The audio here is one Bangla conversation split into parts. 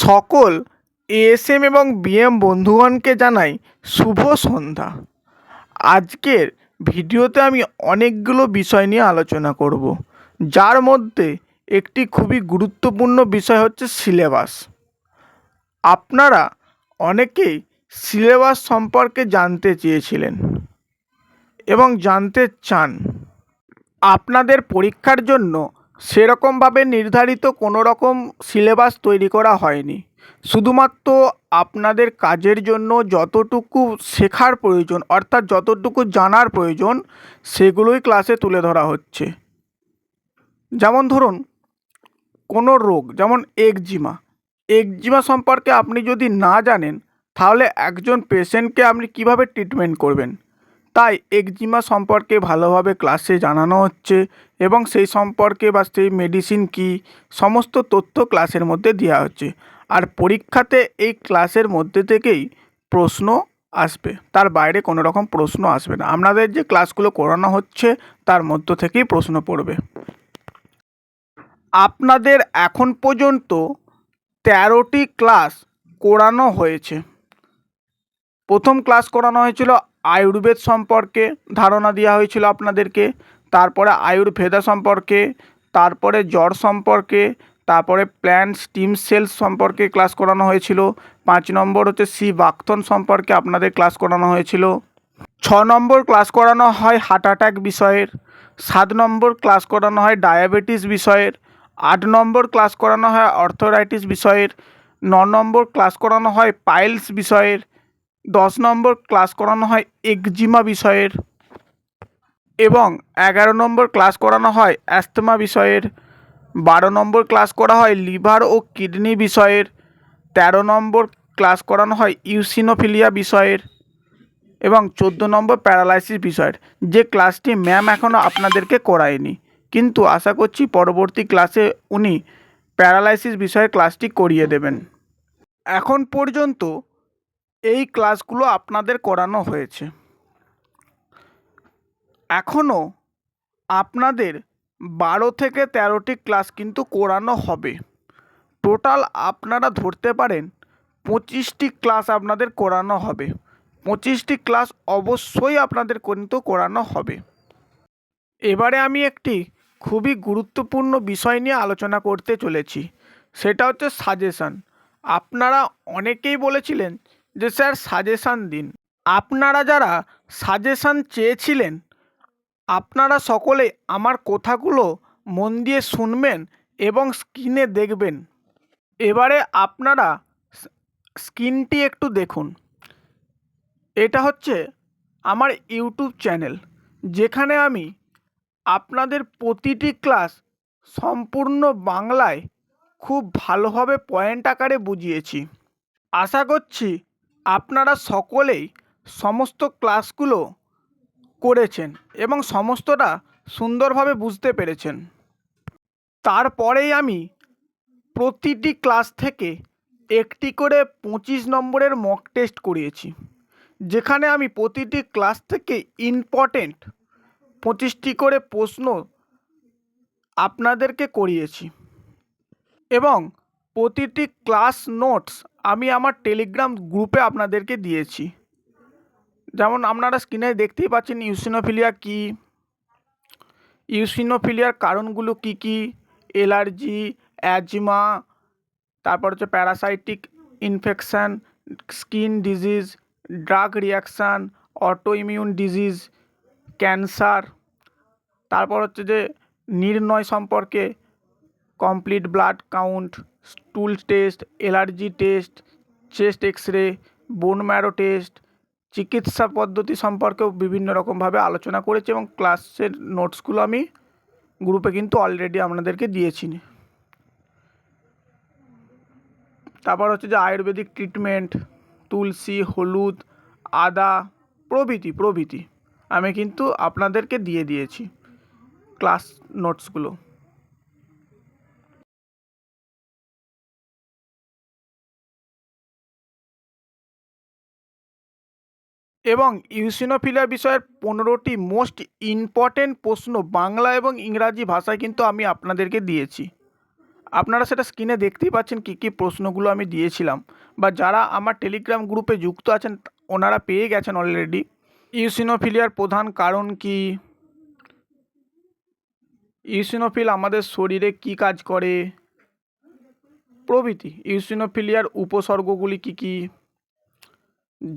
সকল এএসএম এবং বিএম বন্ধুগণকে জানাই শুভ সন্ধ্যা। আজকের ভিডিওতে আমি অনেকগুলো বিষয় নিয়ে আলোচনা করব, যার মধ্যে একটি খুবই গুরুত্বপূর্ণ বিষয় হচ্ছে সিলেবাস। আপনারা অনেকেই সিলেবাস সম্পর্কে জানতে চেয়েছিলেন এবং জানতে চান। আপনাদের পরীক্ষার জন্য সেরকমভাবে নির্ধারিত কোনো রকম সিলেবাস তৈরি করা হয়নি। শুধুমাত্র আপনাদের কাজের জন্য যতটুকু শেখার প্রয়োজন, অর্থাৎ যতটুকু জানার প্রয়োজন, সেগুলোই ক্লাসে তুলে ধরা হচ্ছে। যেমন ধরুন, কোনো রোগ, যেমন একজিমা। একজিমা সম্পর্কে আপনি যদি না জানেন, তাহলে একজন পেশেন্টকে আপনি কীভাবে ট্রিটমেন্ট করবেন? তাই একজিমা সম্পর্কে ভালোভাবে ক্লাসে জানানো হচ্ছে এবং সেই সম্পর্কে বা সেই মেডিসিন কী, সমস্ত তথ্য ক্লাসের মধ্যে দেওয়া হচ্ছে। আর পরীক্ষাতে এই ক্লাসের মধ্যে থেকেই প্রশ্ন আসবে। তার বাইরে কোনো রকম প্রশ্ন আসবে না। আপনাদের যে ক্লাসগুলো করানো হচ্ছে, তার মধ্য থেকেই প্রশ্ন পড়বে। আপনাদের এখন পর্যন্ত তেরোটি ক্লাস করানো হয়েছে। প্রথম ক্লাস করানো হয়েছিল আয়ুর্বেদ সম্পর্কে ধারণা দেওয়া হয়েছিল আপনাদেরকে, তারপরে আয়ুর্ভেদা সম্পর্কে, তারপরে জ্বর সম্পর্কে, তারপরে প্ল্যান স্টিম সেলস সম্পর্কে ক্লাস করানো হয়েছিল, পাঁচ নম্বর হচ্ছে সি বাক্থন সম্পর্কে আপনাদের ক্লাস করানো হয়েছিল। ছ নম্বর ক্লাস করানো হয় হার্ট অ্যাটাক বিষয়ের, সাত নম্বর ক্লাস করানো হয় ডায়াবেটিস বিষয়ের, আট নম্বর ক্লাস করানো হয় অর্থোরাইটিস বিষয়ের, ন নম্বর ক্লাস করানো হয় পাইলস বিষয়ের দশ নম্বর ক্লাস করানো হয় একজিমা বিষয়ের এবং এগারো নম্বর ক্লাস করানো হয় অ্যাস্তমা বিষয়ের, বারো নম্বর ক্লাস করা হয় লিভার ও কিডনি বিষয়ের, তেরো নম্বর ক্লাস করানো হয় ইউসিনোফিলিয়া বিষয়ের এবং চোদ্দ নম্বর প্যারালাইসিস বিষয়ের। যে ক্লাসটি ম্যাম এখনও আপনাদেরকে করায়নি, কিন্তু আশা করছি পরবর্তী ক্লাসে উনি প্যারালাইসিস বিষয়ে ক্লাসটি করিয়ে দেবেন। এখন পর্যন্ত এই ক্লাসগুলো আপনাদের করানো হয়েছে। এখনও আপনাদের বারো থেকে তেরোটি ক্লাস কিন্তু করানো হবে। টোটাল আপনারা ধরতে পারেন পঁচিশটি ক্লাস আপনাদের করানো হবে। পঁচিশটি ক্লাস অবশ্যই আপনাদের কিন্তু করানো হবে। এবারে আমি একটি খুবই গুরুত্বপূর্ণ বিষয় নিয়ে আলোচনা করতে চলেছি। সেটা হচ্ছে সাজেশান। আপনারা অনেকেই বলেছিলেন যে স্যার সাজেশান দিন। আপনারা যারা সাজেশান চেয়েছিলেন, আপনারা সকলে আমার কথাগুলো মন দিয়ে শুনবেন এবং স্ক্রিনে দেখবেন। এবারে আপনারা স্ক্রিনটি একটু দেখুন। এটা হচ্ছে আমার ইউটিউব চ্যানেল, যেখানে আমি আপনাদের প্রতিটি ক্লাস সম্পূর্ণ বাংলায় খুব ভালোভাবে পয়েন্ট আকারে বুঝিয়েছি। আশা করছি আপনারা সকলেই সমস্ত ক্লাসগুলো করেছেন এবং সমস্তটা সুন্দরভাবে বুঝতে পেরেছেন। তারপরেই আমি প্রতিটি ক্লাস থেকে একটি করে পঁচিশ নম্বরের মক টেস্ট করিয়েছি, যেখানে আমি প্রতিটি ক্লাস থেকে ইম্পর্টেন্ট পঁচিশটি করে প্রশ্ন আপনাদেরকে করিয়েছি এবং প্রতিটি ক্লাস নোটস আমি আমার টেলিগ্রাম গ্রুপে আপনাদেরকে দিয়েছি। যেমন আপনারা স্ক্রিনে দেখতেই পাচ্ছেন ইউসিনোফিলিয়া কী ইউসিনোফিলিয়ার কারণগুলো কী কী অ্যালার্জি অ্যাজমা তারপর হচ্ছে parasitic infection skin disease drug reaction autoimmune disease cancer তারপর হচ্ছে যে নির্ণয় সম্পর্কে complete blood count stool test allergy test chest X ray bone marrow test চিকিৎসা পদ্ধতি সম্পর্কেও বিভিন্ন রকমভাবে আলোচনা করেছি এবং ক্লাসের নোটসগুলো আমি গ্রুপে কিন্তু অলরেডি আপনাদেরকে দিয়েছি। তারপর হচ্ছে যে আয়ুর্বেদিক ট্রিটমেন্ট তুলসী, হলুদ, আদা, প্রভৃতি প্রভৃতি আমি কিন্তু আপনাদেরকে দিয়ে দিয়েছি ক্লাস নোটসগুলো এবং ইউসিনোফিলিয়া বিষয়ের পনেরোটি মোস্ট ইম্পর্টেন্ট প্রশ্ন বাংলা এবং ইংরাজি ভাষায় কিন্তু আমি আপনাদেরকে দিয়েছি। আপনারা সেটা স্ক্রিনে দেখতেই পাচ্ছেন কী কী প্রশ্নগুলো আমি দিয়েছিলাম। বা যারা আমার টেলিগ্রাম গ্রুপে যুক্ত আছেন, ওনারা পেয়ে গেছেন অলরেডি ইউসিনোফিলিয়ার প্রধান কারণ কি? ইউসিনোফিল আমাদের শরীরে কি কাজ করে? প্রভৃতি। ইউসিনোফিলিয়ার উপসর্গগুলি কি কি?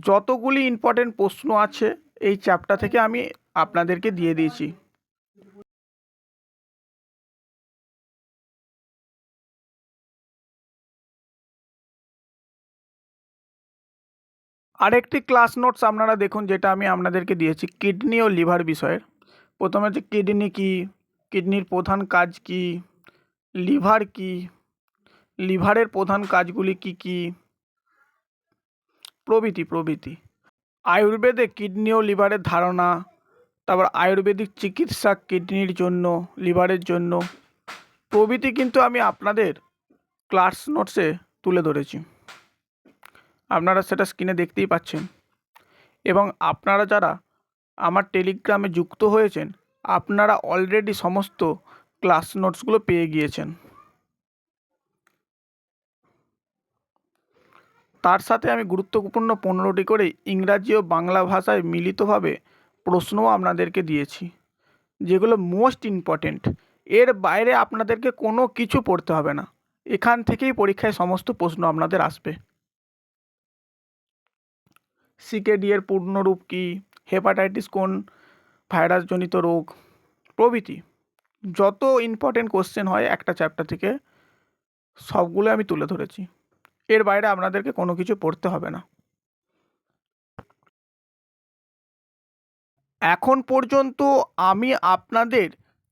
যতগুলি ইম্পর্টেন্ট প্রশ্ন আছে, এই চ্যাপ্টার থেকে আমি আপনাদেরকে দিয়ে দিয়েছি। আরেকটি ক্লাস নোটস আপনারা দেখুন, যেটা আমি আপনাদেরকে দিয়েছি কিডনি ও লিভার বিষয়ের। প্রথমে হচ্ছে কিডনি কি কিডনির প্রধান কাজ কি লিভার কি লিভারের প্রধান কাজগুলি কি কি প্রভৃতি প্রভৃতি। আয়ুর্বেদে কিডনি ও লিভারের ধারণা, তারপর আয়ুর্বেদিক চিকিৎসা কিডনির জন্য, লিভারের জন্য। প্রভৃতি কিন্তু আমি আপনাদের ক্লাস নোটসে তুলে ধরেছি। আপনারা সেটা স্ক্রিনে দেখতেই পাচ্ছেন। এবং আপনারা যারা আমার টেলিগ্রামে যুক্ত হয়েছেন, আপনারা অলরেডি সমস্ত ক্লাস নোটসগুলো পেয়ে গিয়েছেন। তার সাথে আমি গুরুত্বপূর্ণ পনেরোটি করে ইংরাজি ও বাংলা ভাষায় মিলিতভাবে প্রশ্নও আপনাদেরকে দিয়েছি, যেগুলো মোস্ট ইম্পর্টেন্ট। এর বাইরে আপনাদেরকে কোনো কিছু পড়তে হবে না। এখান থেকেই পরীক্ষায় সমস্ত প্রশ্ন আপনাদের আসবে। সিকেডি এর পূর্ণরূপ কী? হেপাটাইটিস কোন? ভাইরাসজনিত রোগ? প্রভৃতি। যত ইম্পর্টেন্ট কোশ্চেন হয় একটা চ্যাপ্টার থেকে সবগুলো আমি তুলে ধরেছি। এর বাইরে আপনাদেরকে কোনো কিছু পড়তে হবে না। এখন পর্যন্ত আমি আপনাদের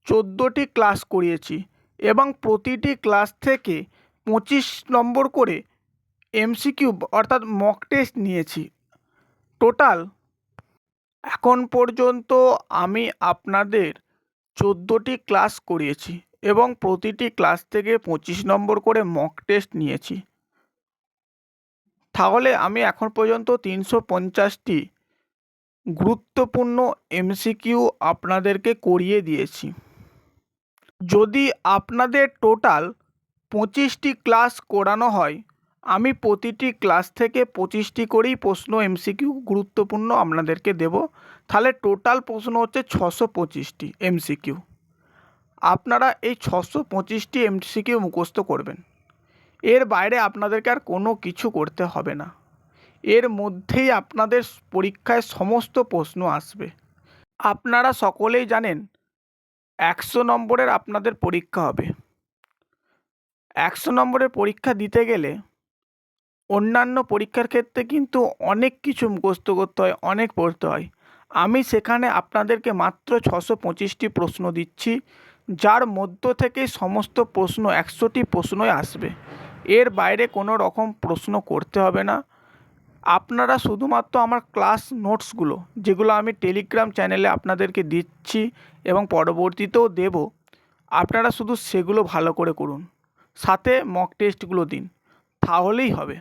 চোদ্দোটি ক্লাস করিয়েছি এবং প্রতিটি ক্লাস থেকে পঁচিশ নম্বর করে এমসিকিউ অর্থাৎ মক টেস্ট নিয়েছি। টোটাল এখন পর্যন্ত আমি আপনাদের চোদ্দোটি ক্লাস করিয়েছি এবং প্রতিটি ক্লাস থেকে পঁচিশ নম্বর করে মক টেস্ট নিয়েছি। তাহলে আমি এখন পর্যন্ত তিনশো পঞ্চাশটি গুরুত্বপূর্ণ এমসিকিউ আপনাদেরকে করিয়ে দিয়েছি। যদি আপনাদের টোটাল পঁচিশটি ক্লাস করানো হয়, আমি প্রতিটি ক্লাস থেকে পঁচিশটি করেই প্রশ্ন এমসিকিউ গুরুত্বপূর্ণ আপনাদেরকে দেব। তাহলে টোটাল প্রশ্ন হচ্ছে ছশো পঁচিশটি এমসিকিউ। আপনারা এই ছশো পঁচিশটি এমসিকিউ মুখস্থ করবেন। এর বাইরে আপনাদেরকে আর কোনো কিছু করতে হবে না। এর মধ্যেই আপনাদের পরীক্ষায় সমস্ত প্রশ্ন আসবে। আপনারা সকলেই জানেন, একশো নম্বরের আপনাদের পরীক্ষা হবে। একশো নম্বরের পরীক্ষা দিতে গেলে অন্যান্য পরীক্ষার ক্ষেত্রে কিন্তু অনেক কিছু মুখস্থ করতে হয়, অনেক পড়তে হয়। আমি সেখানে আপনাদেরকে মাত্র ছশো পঁচিশটি প্রশ্ন দিচ্ছি, যার মধ্য থেকে সমস্ত প্রশ্ন, একশোটি প্রশ্নই আসবে। এর বাইরে কোনো রকম প্রশ্ন করতে হবে না। আপনারা শুধুমাত্র আমার ক্লাস নোটসগুলো, যেগুলো আমি টেলিগ্রাম চ্যানেলে আপনাদেরকে দিচ্ছি এবং পরবর্তীতেও দেব, আপনারা শুধু সেগুলো ভালো করে করুন। সাথে মক টেস্টগুলো দিন। তাহলেই হবে।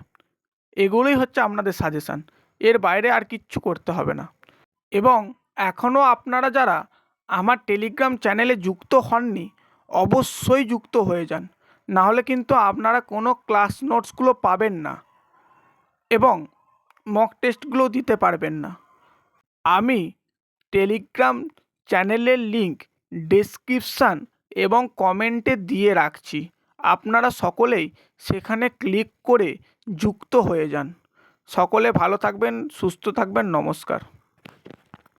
এগুলোই হচ্ছে আপনাদের সাজেশান এর বাইরে আর কিচ্ছু করতে হবে না। এবং এখনও আপনারা যারা আমার টেলিগ্রাম চ্যানেলে যুক্ত হননি, অবশ্যই যুক্ত হয়ে যান। নাহলে কিন্তু আপনারা কোনো ক্লাস নোটসগুলো পাবেন না এবং মক টেস্টগুলো দিতে পারবেন না। আমি টেলিগ্রাম চ্যানেলের লিংক ডেসক্রিপশান এবং কমেন্টে দিয়ে রাখছি। আপনারা সকলেই সেখানে ক্লিক করে যুক্ত হয়ে যান। সকলে ভালো থাকবেন, সুস্থ থাকবেন, নমস্কার।